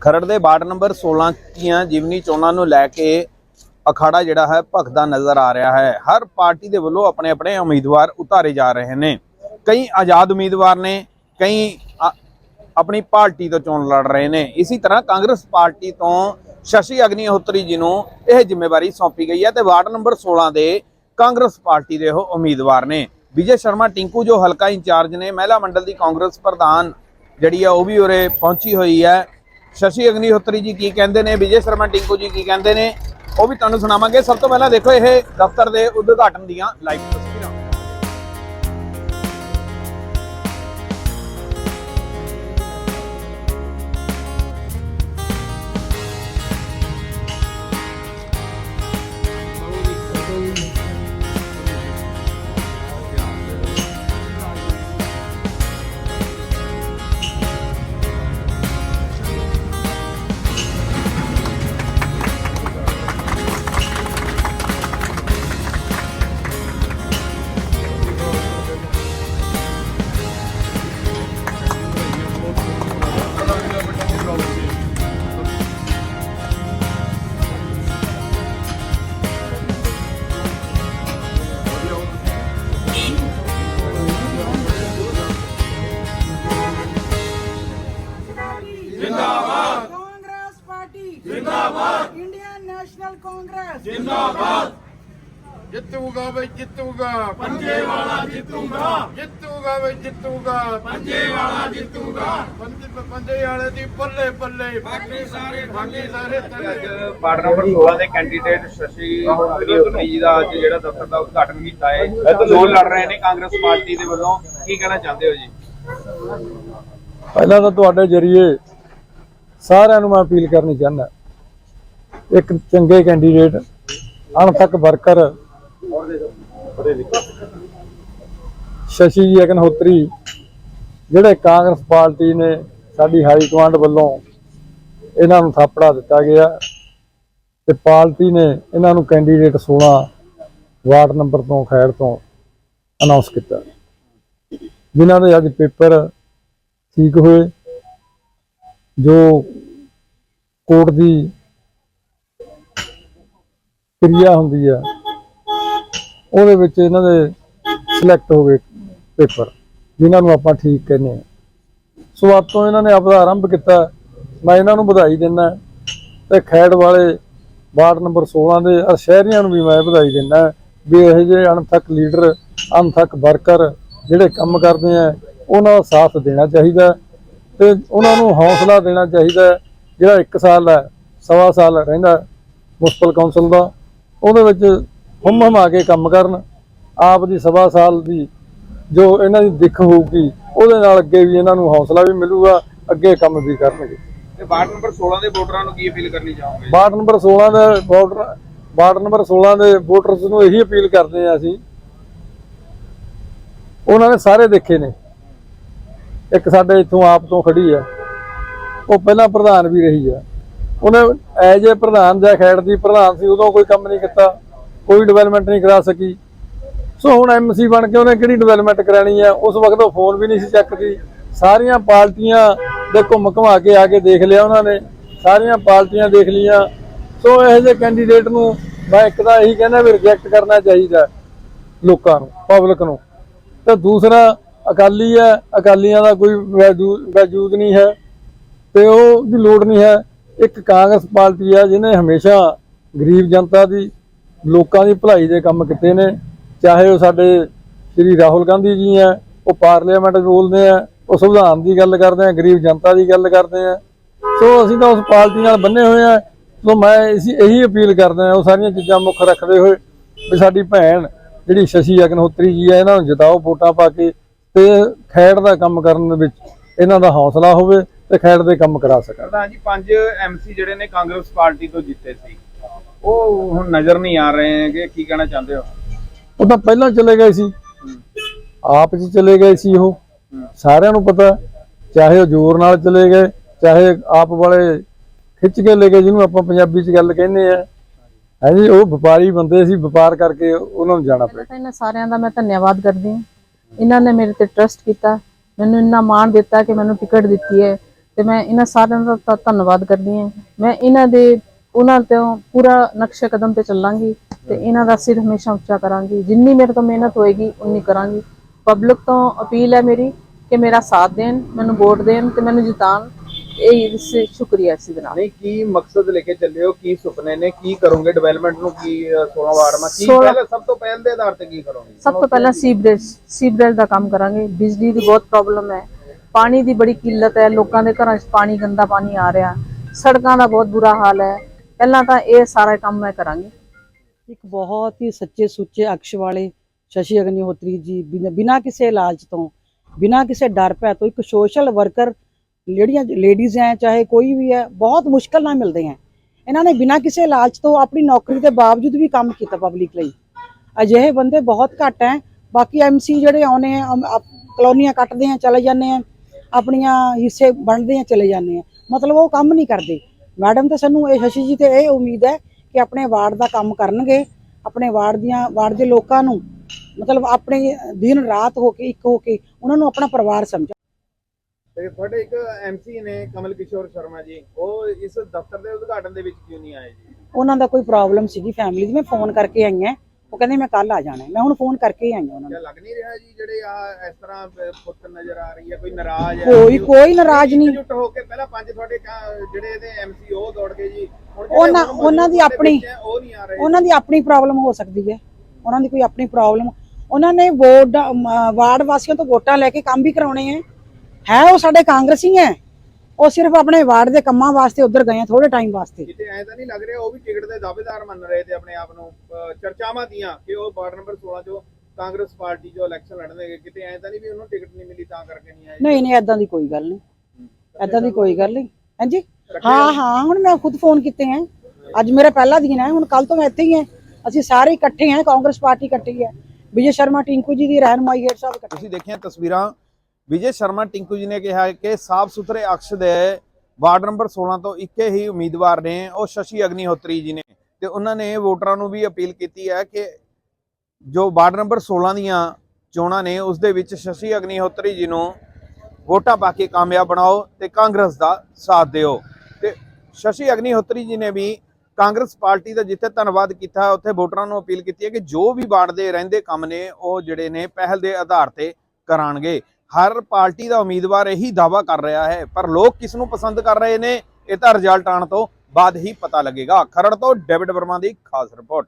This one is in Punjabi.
ਖਰੜ ਦੇ ਵਾਰਡ ਨੰਬਰ 16 ਦੀਆਂ ਜਿਵਨੀ ਚੋਣਾਂ ਨੂੰ ਲੈ ਕੇ ਅਖਾੜਾ ਜਿਹੜਾ ਹੈ ਭਖਦਾ ਨਜ਼ਰ ਆ ਰਿਹਾ ਹੈ। ਹਰ ਪਾਰਟੀ ਦੇ ਵੱਲੋਂ ਆਪਣੇ ਆਪਣੇ ਉਮੀਦਵਾਰ ਉਤਾਰੇ ਜਾ ਰਹੇ ਨੇ। ਕਈ ਆਜ਼ਾਦ ਉਮੀਦਵਾਰ ਨੇ, ਕਈ ਆਪਣੀ ਪਾਰਟੀ ਤੋਂ ਚੋਣ ਲੜ ਰਹੇ ਨੇ। ਇਸੇ ਤਰ੍ਹਾਂ ਕਾਂਗਰਸ ਪਾਰਟੀ ਤੋਂ ਸ਼ਸ਼ੀ ਅਗਨੀਹੋਤਰੀ ਜੀ ਨੂੰ ਇਹ ਜ਼ਿੰਮੇਵਾਰੀ ਸੌਂਪੀ ਗਈ ਹੈ ਤੇ ਵਾਰਡ ਨੰਬਰ 16 ਦੇ ਕਾਂਗਰਸ ਪਾਰਟੀ ਦੇ ਉਹ ਉਮੀਦਵਾਰ ਨੇ। ਵਿਜੇ ਸ਼ਰਮਾ, ਟਿੰਕੂ ਜੋ ਹਲਕਾ ਇੰਚਾਰਜ ਨੇ, ਮਹਿਲਾ ਮੰਡਲ ਦੀ ਕਾਂਗਰਸ ਪ੍ਰਧਾਨ ਜਿਹੜੀ ਆ ਉਹ ਵੀ ਉਰੇ ਪਹੁੰਚੀ ਹੋਈ ਹੈ। ਸ਼ਸ਼ੀ ਅਗਨੀਹੋਤਰੀ ਜੀ ਕੀ ਕਹਿੰਦੇ ਨੇ, ਵਿਜੇ ਸ਼ਰਮਾ ਟਿੰਕੂ ਜੀ ਕੀ ਕਹਿੰਦੇ ਨੇ, ਉਹ ਵੀ ਤੁਹਾਨੂੰ ਸੁਣਾਵਾਂਗੇ। ਸਭ ਤੋਂ ਪਹਿਲਾਂ ਦੇਖੋ, ਇਹ ਦਫ਼ਤਰ ਦੇ ਉਦਘਾਟਨ ਦੀਆਂ ਲਾਈਵ ਜਿੰਦਾਬਾਦ। Indian National Congress. ਜਿੰਦਾਬਾਦ। ਜਿੱਤੂਗਾ ਵੇ ਜਿੱਤੂਗਾ। ਪੰਜੇ ਵਾਲਾ ਜਿੱਤੂਗਾ। ਜਿੱਤੂਗਾ ਵੇ ਜਿੱਤੂਗਾ। ਪੰਜੇ ਵਾਲਾ ਜਿੱਤੂਗਾ। ਪੰਜੇ ਪੰਜੇ ਵਾਲੇ ਦੀ ਪੱਲੇ ਪੱਲੇ ਬਾਕੀ ਸਾਰੇ ਬਾਕੀ ਸਾਰੇ ਵਾਰਡ ਨੰਬਰ 16 ਦੇ ਕੈਂਡੀਡੇਟ ਸ਼ਸ਼ੀ ਗ੍ਰਿਪਨੀ ਜੀ ਦਾ ਅੱਜ ਜਿਹੜਾ ਦਫ਼ਤਰ ਦਾ ਉਦਘਾਟਨ ਕੀਤਾ ਹੈ। ਚੋਣ ਲੜ ਰਹੇ ਨੇ ਕਾਂਗਰਸ ਪਾਰਟੀ ਦੇ ਵੱਲੋਂ। ਕੀ ਕਹਿਣਾ ਚਾਹੁੰਦੇ ਹੋ ਜੀ? ਪਹਿਲਾਂ ਤਾਂ ਤੁਹਾਡੇ ਜਰੀਏ ਸਾਰਿਆਂ ਨੂੰ ਮੈਂ ਅਪੀਲ ਕਰਨੀ ਚਾਹੁੰਦਾ। ਇੱਕ ਚੰਗੇ ਕੈਂਡੀਡੇਟ ਅਣਥੱਕ ਵਰਕਰ ਸ਼ਸ਼ੀ ਜੀ ਅਗਨਹੋਤਰੀ ਜਿਹੜੇ ਕਾਂਗਰਸ ਪਾਰਟੀ ਨੇ ਸਾਡੀ ਹਾਈ ਕਮਾਂਡ ਵੱਲੋਂ ਇਹਨਾਂ ਨੂੰ ਥਾਪੜਾ ਦਿੱਤਾ ਗਿਆ ਤੇ ਪਾਰਟੀ ਨੇ ਇਹਨਾਂ ਨੂੰ ਕੈਂਡੀਡੇਟ 16 ਵਾਰਡ ਨੰਬਰ ਤੋਂ ਖੈੜ ਤੋਂ ਅਨਾਉਂਸ ਕੀਤਾ। ਜਿਨ੍ਹਾਂ ਦੇ ਅੱਜ ਪੇਪਰ ਠੀਕ ਹੋਏ, ਜੋ ਕੋਰਟ ਦੀ ਕਿਰਿਆ ਹੁੰਦੀ ਆ। ਉਹਦੇ ਵਿੱਚ ਇਹਨਾਂ ਦੇ ਸਿਲੈਕਟ ਹੋ ਗਏ ਪੇਪਰ, ਜਿਨ੍ਹਾਂ ਨੂੰ ਆਪਾਂ ਠੀਕ ਕਹਿੰਦੇ ਆ ਸੋ ਅੱਜ ਤੋਂ ਇਹਨਾਂ ਨੇ ਆਪਦਾ ਆਰੰਭ ਕੀਤਾ। ਮੈਂ ਇਹਨਾਂ ਨੂੰ ਵਧਾਈ ਦਿੰਦਾ ਤੇ ਖੈੜ ਵਾਲੇ ਵਾਰਡ ਨੰਬਰ 16 ਦੇ ਸ਼ਹਿਰੀਆਂ ਨੂੰ ਵੀ ਮੈਂ ਵਧਾਈ ਦਿੰਦਾ ਵੀ ਇਹੋ ਜਿਹੇ ਅਣਥੱਕ ਲੀਡਰ, ਅਣਥੱਕ ਵਰਕਰ ਜਿਹੜੇ ਕੰਮ ਕਰਦੇ ਆ, ਉਹਨਾਂ ਦਾ ਸਾਥ ਦੇਣਾ ਚਾਹੀਦਾ ਤੇ ਉਹਨਾਂ ਨੂੰ ਹੌਸਲਾ ਦੇਣਾ ਚਾਹੀਦਾ ਜਿਹੜਾ 1 ਸਾਲ ਹੈ, ਸਵਾ ਸਾਲ ਰਹਿੰਦਾ ਮੁਸਪਲ ਕੌਂਸਲ ਦਾ ਉਹਦੇ ਵਿੱਚ ਹਮ ਹਮ ਆ ਕੇ ਕੰਮ ਕਰਨ। ਆਪ ਦੀ ਸਵਾ ਸਾਲ ਦੀ ਜੋ ਇਹਨਾਂ ਦੀ ਦਿੱਖ ਹੋਊਗੀ ਉਹਦੇ ਨਾਲ ਅੱਗੇ ਵੀ ਇਹਨਾਂ ਨੂੰ ਹੌਸਲਾ ਵੀ ਮਿਲੂਗਾ ਅੱਗੇ ਕੰਮ ਵੀ ਕਰਨਗੇ। ਤੇ ਵਾਰਡ ਨੰਬਰ 16 ਦੇ ਵੋਟਰਾਂ ਨੂੰ ਕੀ ਅਪੀਲ ਕਰਨੀ ਚਾਹੋਗੇ? ਵਾਰਡ ਨੰਬਰ 16 ਦੇ ਵੋਟਰ ਵਾਰਡ ਨੰਬਰ 16 ਦੇ ਵੋਟਰਸ ਨੂੰ ਇਹੀ ਅਪੀਲ ਕਰਦੇ ਆ ਅਸੀਂ। ਉਹਨਾਂ ਨੇ ਸਾਰੇ ਦੇਖੇ ਨੇ। ਇੱਕ ਸਾਡੇ ਇੱਥੋਂ ਆਪ ਤੋਂ ਖੜੀ ਆ। ਉਹ ਪਹਿਲਾਂ ਪ੍ਰਧਾਨ ਵੀ ਰਹੀ ਆ। ਉਹਨੇ ਐਜ ਏ ਪ੍ਰਧਾਨ ਜਾਂ ਖੈੜ ਦੀ ਪ੍ਰਧਾਨ ਸੀ, ਉਦੋਂ ਕੋਈ ਕੰਮ ਨਹੀਂ ਕੀਤਾ, ਕੋਈ ਡਿਵੈਲਪਮੈਂਟ ਨਹੀਂ ਕਰਾ ਸਕੀ। ਸੋ ਹੁਣ ਐਮਸੀ ਬਣ ਕੇ ਉਹਨੇ ਕਿਹੜੀ ਡਿਵੈਲਪਮੈਂਟ ਕਰਾਣੀ ਹੈ? ਉਸ ਵਕਤ ਉਹ ਫੋਨ ਵੀ ਨਹੀਂ ਸੀ ਚੱਕਦੀ। ਸਾਰੀਆਂ ਪਾਰਟੀਆਂ ਦੇ ਘੁੰਮ ਘੁਮਾ ਕੇ ਆ ਕੇ ਦੇਖ ਲਿਆ ਉਹਨਾਂ ਨੇ। ਸਾਰੀਆਂ ਪਾਰਟੀਆਂ ਦੇਖ ਲੀਆਂ ਸੋ ਇਹੋ ਜਿਹੇ ਕੈਂਡੀਡੇਟ ਨੂੰ ਮੈਂ ਇੱਕ ਤਾਂ ਇਹੀ ਕਹਿੰਦਾ ਵੀ ਰਿਜੈਕਟ ਕਰਨਾ ਚਾਹੀਦਾ ਲੋਕਾਂ ਨੂੰ ਪਬਲਿਕ ਨੂੰ। ਤੇ ਦੂਸਰਾ, ਅਕਾਲੀ ਹੈ, ਅਕਾਲੀਆਂ ਦਾ ਕੋਈ ਵੈਜੂ- ਵਜੂਦ ਨਹੀਂ ਹੈ। ਤੇ ਉਹ ਦੀ ਲੋੜ ਨਹੀਂ ਹੈ। ਇੱਕ ਕਾਂਗਰਸ ਪਾਰਟੀ ਆ ਜਿਹਨੇ ਹਮੇਸ਼ਾ ਗਰੀਬ ਜਨਤਾ ਦੀ, ਲੋਕਾਂ ਦੀ ਭਲਾਈ ਦੇ ਕੰਮ ਕੀਤੇ ਨੇ। ਚਾਹੇ ਉਹ ਸਾਡੇ ਸ਼੍ਰੀ ਰਾਹੁਲ ਗਾਂਧੀ ਜੀ ਹੈ, ਉਹ ਪਾਰਲੀਮੈਂਟ 'ਚ ਬੋਲਦੇ ਆ ਉਹ ਸੰਵਿਧਾਨ ਦੀ ਗੱਲ ਕਰਦੇ ਆ ਗਰੀਬ ਜਨਤਾ ਦੀ ਗੱਲ ਕਰਦੇ ਆ ਸੋ ਅਸੀਂ ਤਾਂ ਉਸ ਪਾਰਟੀ ਨਾਲ ਬੰਨੇ ਹੋਏ ਆ ਸੋ ਮੈਂ ਇਸੀ, ਇਹੀ ਅਪੀਲ ਕਰਦਾ ਹਾਂ, ਉਹ ਸਾਰੀਆਂ ਚੀਜ਼ਾਂ ਮੁੱਖ ਰੱਖਦੇ ਹੋਏ ਵੀ ਸਾਡੀ ਭੈਣ ਜਿਹੜੀ ਸ਼ਸ਼ੀ ਅਗਨਹੋਤਰੀ ਜੀ ਹੈ, ਇਹਨਾਂ ਨੂੰ ਜਿਤਾਓ ਵੋਟਾਂ ਪਾ ਕੇ ਤੇ ਖੈੜ ਦਾ ਕੰਮ ਕਰਨ ਦੇ ਵਿੱਚ ਇਹਨਾਂ ਦਾ ਹੌਸਲਾ ਹੋਵੇ। ਤੇ ਖੈੜ ਦੇ ਕੰਮ ਕਰਾ ਸਕਣ। ਪ੍ਰਧਾਨ ਜੀ ਪੰਜ ਐਮਸੀ ਜਿਹੜੇ ਨੇ ਕਾਂਗਰਸ ਪਾਰਟੀ ਤੋਂ ਜਿੱਤੇ ਸੀ ਉਹ ਹੁਣ ਨਜ਼ਰ ਨਹੀਂ ਆ ਰਹੇ ਹੈਗੇ ਕੀ ਕਹਿਣਾ ਚਾਹੁੰਦੇ ਹੋ? ਉਹ ਤਾਂ ਪਹਿਲਾਂ ਚਲੇ ਗਏ ਸੀ। ਆਪ ਚ ਚਲੇ ਗਏ ਸੀ ਉਹ। ਸਾਰਿਆਂ ਨੂੰ ਪਤਾ ਚਾਹੇ ਉਹ ਜ਼ੋਰ ਨਾਲ ਚਲੇ ਗਏ ਚਾਹੇ ਆਪ ਵਾਲੇ ਖਿੱਚ ਕੇ ਲੈ ਗਏ ਜਿਹਨੂੰ ਆਪਾਂ ਪੰਜਾਬੀ ਚ ਗੱਲ ਕਹਿੰਦੇ ਆ। ਹਾਂਜੀ ਉਹ ਵਪਾਰੀ ਬੰਦੇ ਸੀ ਵਪਾਰ ਕਰਕੇ ਉਹਨਾਂ ਨੂੰ ਜਾਣਾ ਪਿਆ। ਇਹਨਾਂ ਸਾਰਿਆਂ ਦਾ ਮੈਂ ਧੰਨਵਾਦ ਕਰਦੀ ਹਾਂ। ਇਹਨਾਂ ਨੇ ਮੇਰੇ ਤੇ ਟਰਸਟ ਕੀਤਾ। ਮੈਨੂੰ ਇੰਨਾ ਮਾਣ ਦਿੱਤਾ ਕਿ ਮੈਨੂੰ ਟਿਕਟ ਦਿੱਤੀ ਹੈ। ਤੇ ਮੈਂ ਇਹਨਾਂ ਸਾਰਿਆਂ ਦਾ ਧੰਨਵਾਦ ਕਰਦੀ ਹਾਂ। ਮੈਂ ਇਹਨਾਂ ਦੇ ਉਹਨਾਂ ਤੋਂ ਪੂਰਾ ਨਕਸ਼ੇ ਕਦਮ ਤੇ ਚੱਲਾਂਗੀ ਤੇ ਇਹਨਾਂ ਦਾ ਸਿਰ ਹਮੇਸ਼ਾ ਉੱਚਾ ਕਰਾਂਗੀ। ਜਿੰਨੀ ਮੇਰੇ ਤੋਂ ਮਿਹਨਤ ਹੋਏਗੀ ਉਨੀ ਕਰਾਂਗੀ। ਪਬਲਿਕ ਤੋਂ ਅਪੀਲ ਹੈ ਮੇਰੀ ਕਿ ਮੇਰਾ ਸਾਥ ਦੇਣ ਮੈਨੂੰ ਵੋਟ ਦੇਣ ਤੇ ਮੈਨੂੰ ਜਿਤਾਣ ਇਹ ਇਸ ਸ਼ੁਕਰੀਆ ਇਸ ਦੇ ਨਾਲ। ਨਹੀਂ ਕੀ ਮਕਸਦ ਲੈ ਕੇ ਚੱਲੇ ਹੋ? ਕੀ ਸੁਪਨੇ ਨੇ? ਕੀ ਕਰੋਗੇ? ਡਿਵੈਲਪਮੈਂਟ ਨੂੰ ਕੀ ਅ, 16 ਵਾਰਡ ਮਾ? ਕੀ ਪਹਿਲਾਂ ਸਭ ਤੋਂ ਪਹਿਲ ਦੇ ਆਧਾਰ ਤੇ ਕੀ ਕਰੋਗੇ? ਸਭ ਤੋਂ ਪਹਿਲਾਂ ਸੀਵਰੇਜ ਸੀਵਰੇਜ ਦਾ ਕੰਮ ਕਰਾਂਗੇ। ਬਿਜਲੀ ਦੀ ਬਹੁਤ ਪ੍ਰੋਬਲਮ ਹੈ। ਪਾਣੀ ਦੀ ਬੜੀ ਕਿੱਲਤ ਹੈ, ਲੋਕਾਂ ਦੇ ਘਰਾਂ 'ਚ ਪਾਣੀ, ਗੰਦਾ ਪਾਣੀ ਆ ਰਿਹਾ। ਸੜਕਾਂ ਦਾ ਬਹੁਤ ਬੁਰਾ ਹਾਲ ਹੈ। ਪਹਿਲਾਂ ਤਾਂ ਇਹ ਸਾਰਾ ਕੰਮ ਮੈਂ ਕਰਾਂਗੀ। ਇੱਕ ਬਹੁਤ ਹੀ ਸੱਚੇ ਸੁੱਚੇ ਅਕਸ਼ ਵਾਲੇ ਸ਼ਸ਼ੀ ਅਗਨੀਹੋਤਰੀ ਜੀ, ਬਿਨਾਂ ਕਿਸੇ ਇਲਾਜ ਤੋਂ, ਬਿਨਾਂ ਕਿਸੇ ਡਰ ਭੈ ਤੋਂ ਇੱਕ ਸੋਸ਼ਲ ਵਰਕਰ ਜਿਹੜੀਆਂ ਲੇਡੀਜ਼ ਹੈ ਚਾਹੇ ਕੋਈ ਵੀ ਹੈ, ਬਹੁਤ ਮੁਸ਼ਕਲ ਨਾਲ ਮਿਲਦੇ ਹੈ ਇਹਨਾਂ ਨੇ ਬਿਨਾਂ ਕਿਸੇ ਇਲਾਜ ਤੋਂ ਆਪਣੀ ਨੌਕਰੀ ਦੇ ਬਾਵਜੂਦ ਵੀ ਕੰਮ ਕੀਤਾ ਪਬਲਿਕ ਲਈ। ਅਜਿਹੇ ਬੰਦੇ ਬਹੁਤ ਘੱਟ ਹੈ ਬਾਕੀ ਐਮਸੀ ਜਿਹੜੇ ਆਉਨੇ ਆ ਕਲੋਨੀਆਂ ਕੱਟਦੇ ਆ ਚਲੇ ਜਾਂਦੇ ਆ ਆਪਣੀਆਂ ਹਿੱਸੇ ਵੰਡਦੇ ਆ ਚਲੇ ਜਾਂਦੇ ਆ। ਮਤਲਬ ਉਹ ਕੰਮ ਨਹੀਂ ਕਰਦੇ। ਮੈਡਮ ਤੇ ਸਾਨੂੰ ਇਹ ਸ਼ਸ਼ੀ ਜੀ ਤੇ ਇਹ ਉਮੀਦ ਹੈ ਕਿ ਆਪਣੇ ਵਾਰਡ ਦਾ ਕੰਮ ਕਰਨਗੇ। ਆਪਣੇ ਵਾਰਡ ਦੀਆਂ ਵਾਰਡ ਦੇ ਲੋਕਾਂ ਨੂੰ ਮਤਲਬ ਆਪਣੇ ਦਿਨ ਰਾਤ ਹੋ ਕੇ ਇੱਕ ਹੋ ਕੇ ਉਹਨਾਂ ਨੂੰ ਆਪਣਾ ਪਰਿਵਾਰ ਸਮਝਣ ਤੇ ਤੁਹਾਡੇ ਇੱਕ ਐਮਸੀ ਨੇ ਕਮਲ ਕਿਸ਼ੋਰ ਸ਼ਰਮਾ ਜੀ ਉਹ ਇਸ ਦਫ਼ਤਰ ਦੇ ਉਦਘਾਟਨ ਦੇ ਵਿੱਚ ਕਿਉਂ ਨਹੀਂ ਆਏ ਜੀ? ਉਹਨਾਂ ਦਾ ਕੋਈ ਪ੍ਰੋਬਲਮ ਸੀਗੀ ਫੈਮਿਲੀ ਦੀ। ਮੈਂ ਫੋਨ ਕਰਕੇ ਆਈ ਹਾਂ। ਉਹ ਕਹਿੰਦੇ ਮੈਂ ਕੱਲ ਆ ਜਾਣਾ। ਮੈਂ ਹੁਣ ਫੋਨ ਕਰਕੇ ਆਈ ਹਾਂ ਉਹਨਾਂ ਨੂੰ। ਕਿਆ ਲੱਗ ਨਹੀਂ ਰਿਹਾ ਜੀ ਜਿਹੜੇ ਆ ਇਸ ਤਰ੍ਹਾਂ ਅ, ਫੁੱਟ ਨਜ਼ਰ ਆ ਰਹੀ ਹੈ ਕੋਈ ਨਾਰਾਜ਼ ਹੈ? ਕੋਈ ਕੋਈ ਨਾਰਾਜ਼ ਨਹੀਂ। ਇਕਜੁੱਟ ਹੋ ਕੇ ਪਹਿਲਾਂ ਪੰਜ ਤੁਹਾਡੇ ਕਾ- ਜਿਹੜੇ ਇਹਦੇ ਐਮਸੀ ਉਹ ਦੌੜ ਗਏ ਜੀ। ਹੁਣ ਜਿਹੜੇ ਉਹਨਾਂ- ਹੁਣ ਮੌਜੂਦ ਉਹਨਾਂ ਦੀ ਵਿੱਚ ਹੈ, ਉਹ ਨਹੀਂ ਆ ਰਹੇ। ਉਹਨਾਂ ਦੀ ਆਪਣੀ ਪ੍ਰੋਬਲਮ ਹੋ ਸਕਦੀ ਹੈ। ਉਹਨਾਂ ਦੀ ਕੋਈ ਆਪਣੀ ਪ੍ਰੋਬਲਮ ਉਹਨਾਂ ਨੇ ਵੋਟ ਵਾਰਡ ਵਾਸੀਆਂ ਤੋਂ ਵੋਟਾਂ ਲੈ ਕੇ ਕੰਮ ਵੀ ਕਰਾਉਣੇ ਹੈ। ਹੈ ਉਹ ਸਾਡੇ ਕਾਂਗਰਸੀ ਹੈ। ਉਹ ਸਿਰਫ ਆਪਣੇ ਵਾਰਡ ਦੇ ਕੰਮਾਂ ਵਾਸਤੇ ਉੱਧਰ ਗਏ ਆ ਥੋੜੇ ਟਾਈਮ ਵਾਸਤੇ। ਕਿਤੇ ਐਂ ਤਾਂ ਨਹੀਂ ਲੱਗ ਰਿਹਾ ਉਹ ਵੀ ਟਿਕਟ ਦੇ ਦਾਅਵੇਦਾਰ ਮੰਨ ਰਹੇ ਤੇ ਆਪਣੇ ਆਪ ਨੂੰ ਚਰਚਾਵਾਂ ਦੀਆਂ ਕਿ ਉਹ ਵਾਰਡ ਨੰਬਰ 16 ਚੋਂ ਕਾਂਗਰਸ ਪਾਰਟੀ ਚੋਂ ਇਲੈਕਸ਼ਨ ਲੜਨਗੇ ਕਿਤੇ ਐਂ ਤਾਂ ਨਹੀਂ ਵੀ ਉਹਨੂੰ ਟਿਕਟ ਨਹੀਂ ਮਿਲੀ ਤਾਂ ਕਰਕੇ ਨਹੀਂ ਆਏ? ਨਹੀਂ ਨਹੀਂ ਐਦਾਂ ਦੀ ਕੋਈ ਗੱਲ ਨਹੀਂ। ਐਦਾਂ ਦੀ ਕੋਈ ਗੱਲ ਨਹੀਂ। ਹਾਂਜੀ? ਹਾਂ ਹਾਂ ਹੁਣ ਮੈਂ ਖੁਦ ਫੋਨ ਕੀਤੇ ਹੈ ਅੱਜ ਮੇਰਾ ਪਹਿਲਾ ਦਿਨ ਹੈ ਹੁਣ ਕੱਲ ਤੋਂ ਮੈਂ ਇੱਥੇ ਹੀ ਹਾਂ ਅਸੀਂ ਸਾਰੇ ਇਕੱਠੇ ਹਾਂ ਕਾਂਗਰਸ ਪਾਰਟੀ ਇਕੱਠੀ ਹੈ ਵਿਜੇ ਸ਼ਰਮਾ ਟਿੰਕੂ ਜੀ ਦੀ ਰਹਿਨਮਾਈ ਹੇਠ ਸਭ ਇਕੱਠੇ। ਤੁਸੀਂ ਦੇਖੀਆਂ ਤਸਵੀਰਾਂ ਵਿਜੇ ਸ਼ਰਮਾ ਟਿੰਕੂ ਜੀ ਨੇ ਕਿਹਾ ਕਿ ਸਾਫ਼ ਸੁਥਰੇ ਅਕਸ਼ ਦੇ ਵਾਰਡ ਨੰਬਰ 16 ਤੋਂ ਇੱਕੇ ਹੀ ਉਮੀਦਵਾਰ ਨੇ, ਉਹ ਸ਼ਸ਼ੀ ਅਗਨੀਹੋਤਰੀ ਜੀ ਨੇ। ਤੇ ਉਹਨਾਂ ਨੇ ਵੋਟਰਾਂ ਨੂੰ ਵੀ ਅਪੀਲ ਕੀਤੀ ਹੈ ਕਿ ਜੋ ਵਾਰਡ ਨੰਬਰ 16 ਦੀਆਂ ਚੋਣਾਂ ਨੇ, ਉਸ ਦੇ ਵਿੱਚ ਸ਼ਸ਼ੀ ਅਗਨੀਹੋਤਰੀ ਜੀ ਨੂੰ ਵੋਟਾਂ ਪਾ ਕੇ ਕਾਮਯਾਬ ਬਣਾਓ ਤੇ ਕਾਂਗਰਸ ਦਾ ਸਾਥ ਦਿਓ। ਤੇ ਸ਼ਸ਼ੀ ਅਗਨੀਹੋਤਰੀ ਜੀ ਨੇ ਵੀ ਕਾਂਗਰਸ ਪਾਰਟੀ ਦਾ ਜਿੱਥੇ ਧੰਨਵਾਦ ਕੀਤਾ, ਉੱਥੇ ਵੋਟਰਾਂ ਨੂੰ ਅਪੀਲ ਕੀਤੀ ਹੈ ਕਿ ਜੋ ਵੀ ਵਾਰਡ ਦੇ ਰਹਿੰਦੇ ਕੰਮ ਨੇ, ਉਹ ਜਿਹੜੇ ਨੇ ਪਹਿਲ ਦੇ ਆਧਾਰ ਤੇ ਕਰਾਣਗੇ। ਹਰ ਪਾਰਟੀ ਦਾ ਉਮੀਦਵਾਰ ਇਹੀ ਦਾਵਾ ਕਰ ਰਿਹਾ ਹੈ, ਪਰ ਲੋਕ ਕਿਸ ਨੂੰ ਪਸੰਦ ਕਰ ਰਹੇ ਨੇ, ਇਹ ਤਾਂ ਰਿਜ਼ਲਟ ਆਉਣ ਤੋਂ ਬਾਅਦ ਹੀ ਪਤਾ ਲੱਗੇਗਾ। ਖਰੜ ਤੋਂ ਡੇਵਿਡ ਵਰਮਾ ਦੀ ਖਾਸ ਰਿਪੋਰਟ।